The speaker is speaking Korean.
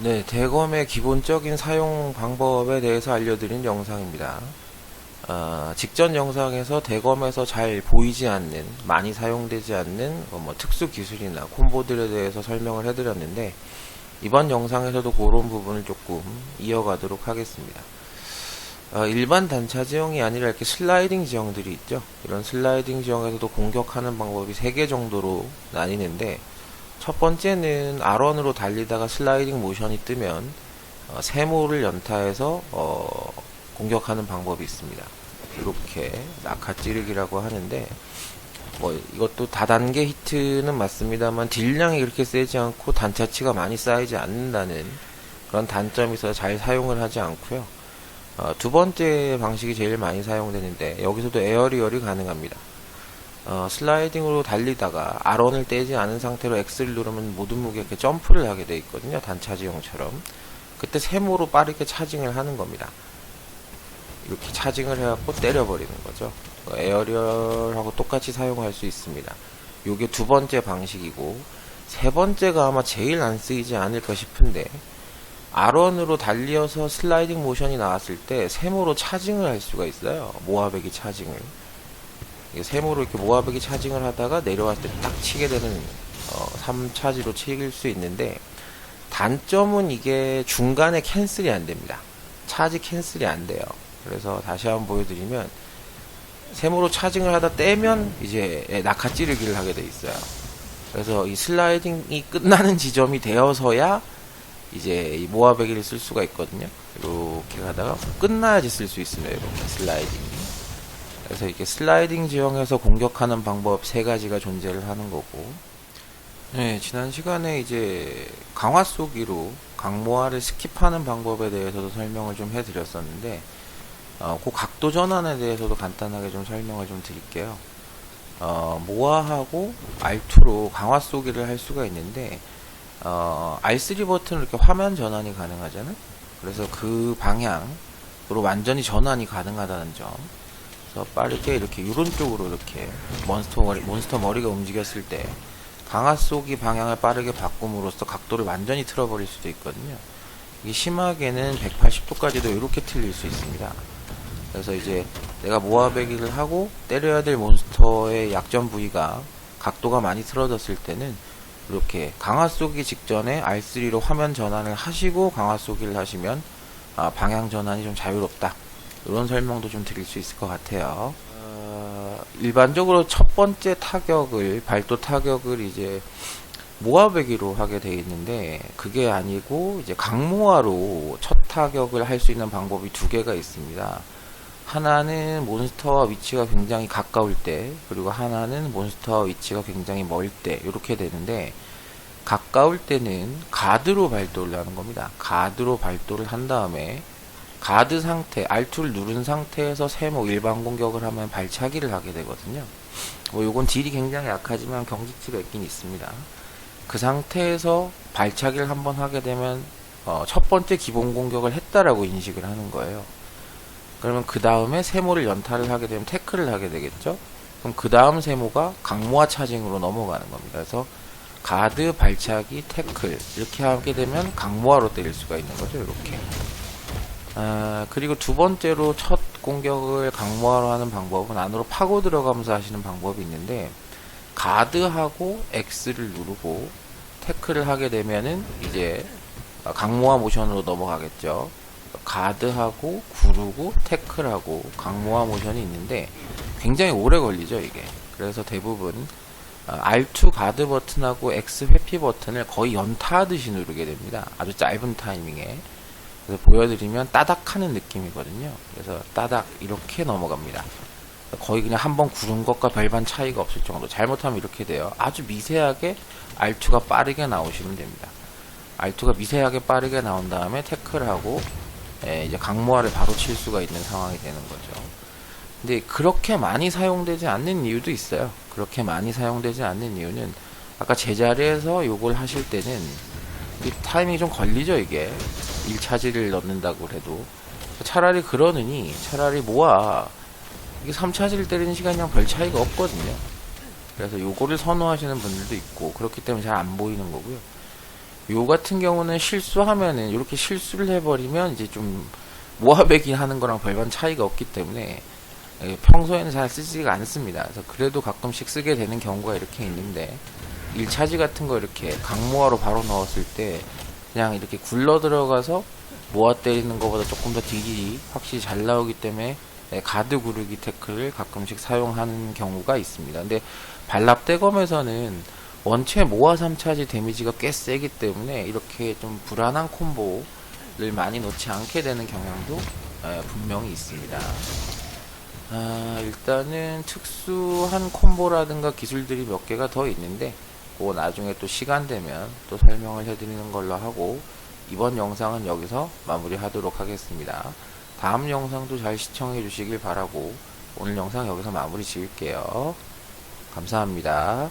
네, 대검의 기본적인 사용 방법에 대해서 알려드린 영상입니다. 아, 직전 영상에서 대검에서 잘 보이지 않는, 많이 사용되지 않는 어, 뭐 특수 기술이나 콤보들에 대해서 설명을 해드렸는데, 이번 영상에서도 그런 부분을 조금 이어가도록 하겠습니다. 어, 일반 단차 지형이 아니라 이렇게 슬라이딩 지형들이 있죠. 이런 슬라이딩 지형에서도 공격하는 방법이 3개 정도로 나뉘는데, 첫 번째는 R1으로 달리다가 슬라이딩 모션이 뜨면 어, 세모를 연타해서 어, 공격하는 방법이 있습니다. 이렇게 낙하 찌르기라고 하는데 뭐 이것도 다단계 히트는 맞습니다만 딜량이 그렇게 세지 않고 단차치가 많이 쌓이지 않는다는 그런 단점이 있어서 잘 사용을 하지 않고요. 어, 두 번째 방식이 제일 많이 사용되는데 여기서도 에어리얼이 가능합니다. 어, 슬라이딩으로 달리다가 R1을 떼지 않은 상태로 X를 누르면 모든 무게 이렇게 점프를 하게 돼 있거든요. 단차 지형처럼. 그때 세모로 빠르게 차징을 하는 겁니다. 이렇게 차징을 해갖고 때려버리는 거죠. 어, 에어리얼하고 똑같이 사용할 수 있습니다. 요게 두 번째 방식이고, 세 번째가 아마 제일 안 쓰이지 않을까 싶은데, R1으로 달리어서 슬라이딩 모션이 나왔을 때 세모로 차징을 할 수가 있어요. 모아배기 차징을. 세모로 이렇게 모아배기 차징을 하다가 내려왔을 때 딱 치게 되는 어, 3차지로 치길 수 있는데 단점은 이게 중간에 캔슬이 안 됩니다. 차지 캔슬이 안 돼요. 그래서 다시 한번 보여드리면 세모로 차징을 하다 떼면 이제 예, 낙하 찌르기를 하게 돼 있어요. 그래서 이 슬라이딩이 끝나는 지점이 되어서야 이제 이 모아배기를 쓸 수가 있거든요. 이렇게 가다가 끝나야지 쓸 수 있습니다. 이렇게 슬라이딩. 그래서 이렇게 슬라이딩 지형에서 공격하는 방법 세 가지가 존재를 하는 거고. 네, 지난 시간에 이제 강화 쏘기로 강모아를 스킵하는 방법에 대해서도 설명을 좀 해드렸었는데, 어, 그 각도 전환에 대해서도 간단하게 좀 설명을 좀 드릴게요. 어, 모아하고 R2로 강화 쏘기를 할 수가 있는데, 어, R3 버튼으로 이렇게 화면 전환이 가능하잖아요. 그래서 그 방향으로 완전히 전환이 가능하다는 점. 그래서 빠르게 이렇게 이런 쪽으로 이렇게 몬스터 머리, 몬스터 머리가 움직였을 때 강화 쏘기 방향을 빠르게 바꿈으로써 각도를 완전히 틀어버릴 수도 있거든요. 이게 심하게는 180도까지도 이렇게 틀릴 수 있습니다. 그래서 이제 내가 모아배기를 하고 때려야 될 몬스터의 약점 부위가 각도가 많이 틀어졌을 때는 이렇게 강화 쏘기 직전에 R3로 화면 전환을 하시고 강화 쏘기를 하시면 아, 방향 전환이 좀 자유롭다. 이런 설명도 좀 드릴 수 있을 것 같아요. 어, 일반적으로 첫 번째 타격을 발도 타격을 이제 모아배기로 하게 돼 있는데 그게 아니고 이제 강모아로 첫 타격을 할 수 있는 방법이 두 개가 있습니다. 하나는 몬스터와 위치가 굉장히 가까울 때 그리고 하나는 몬스터와 위치가 굉장히 멀 때 이렇게 되는데 가까울 때는 가드로 발도를 하는 겁니다. 가드로 발도를 한 다음에 가드 상태, R2를 누른 상태에서 세모 일반 공격을 하면 발차기를 하게 되거든요. 뭐 요건 딜이 굉장히 약하지만 경직치가 있긴 있습니다. 그 상태에서 발차기를 한번 하게 되면 어, 첫 번째 기본 공격을 했다라고 인식을 하는 거예요. 그러면 그 다음에 세모를 연타를 하게 되면 태클을 하게 되겠죠. 그럼 그 다음 세모가 강모아 차징으로 넘어가는 겁니다. 그래서 가드, 발차기, 태클 이렇게 하게 되면 강모아로 때릴 수가 있는 거죠. 이렇게. 아, 그리고 두 번째로 첫 공격을 강모하로 하는 방법은 안으로 파고 들어가면서 하시는 방법이 있는데 가드하고 X를 누르고 태클을 하게 되면은 이제 강모화 모션으로 넘어가겠죠. 가드하고 구르고 태클하고 강모화 모션이 있는데 굉장히 오래 걸리죠 이게. 그래서 대부분 R2 가드 버튼하고 X 회피 버튼을 거의 연타하듯이 누르게 됩니다. 아주 짧은 타이밍에. 그래서 보여드리면 따닥 하는 느낌이거든요. 그래서 따닥 이렇게 넘어갑니다. 거의 그냥 한번 구른 것과 별반 차이가 없을 정도. 잘못하면 이렇게 돼요. 아주 미세하게 R2가 빠르게 나오시면 됩니다. R2가 미세하게 빠르게 나온 다음에 태클하고 예, 이제 강모아를 바로 칠 수가 있는 상황이 되는 거죠. 근데 그렇게 많이 사용되지 않는 이유도 있어요. 그렇게 많이 사용되지 않는 이유는 아까 제자리에서 요걸 하실 때는 이 타이밍이 좀 걸리죠 이게 1차지를 넣는다고 해도. 차라리 그러느니 차라리 모아. 이게 3차지를 때리는 시간이랑 별 차이가 없거든요. 그래서 요거를 선호하시는 분들도 있고 그렇기 때문에 잘 안 보이는 거고요. 요 같은 경우는 실수하면은 이렇게 실수를 해버리면 이제 좀 모아배기 하는 거랑 별반 차이가 없기 때문에 예, 평소에는 잘 쓰지가 않습니다. 그래서 그래도 가끔씩 쓰게 되는 경우가 이렇게 있는데 1차지 같은 거 이렇게 강모아로 바로 넣었을 때 그냥 이렇게 굴러 들어가서 모아 때리는 것보다 조금 더 딜이 확실히 잘 나오기 때문에 네, 가드 구르기 태클을 가끔씩 사용하는 경우가 있습니다. 근데 발랍 대검에서는 원체 모아 3차지 데미지가 꽤 세기 때문에 이렇게 좀 불안한 콤보를 많이 넣지 않게 되는 경향도 에, 분명히 있습니다. 아, 일단은 특수한 콤보라든가 기술들이 몇 개가 더 있는데 그거 나중에 또 시간 되면 또 설명을 해드리는 걸로 하고 이번 영상은 여기서 마무리하도록 하겠습니다. 다음 영상도 잘 시청해 주시길 바라고 오늘 영상 여기서 마무리 지을게요. 감사합니다.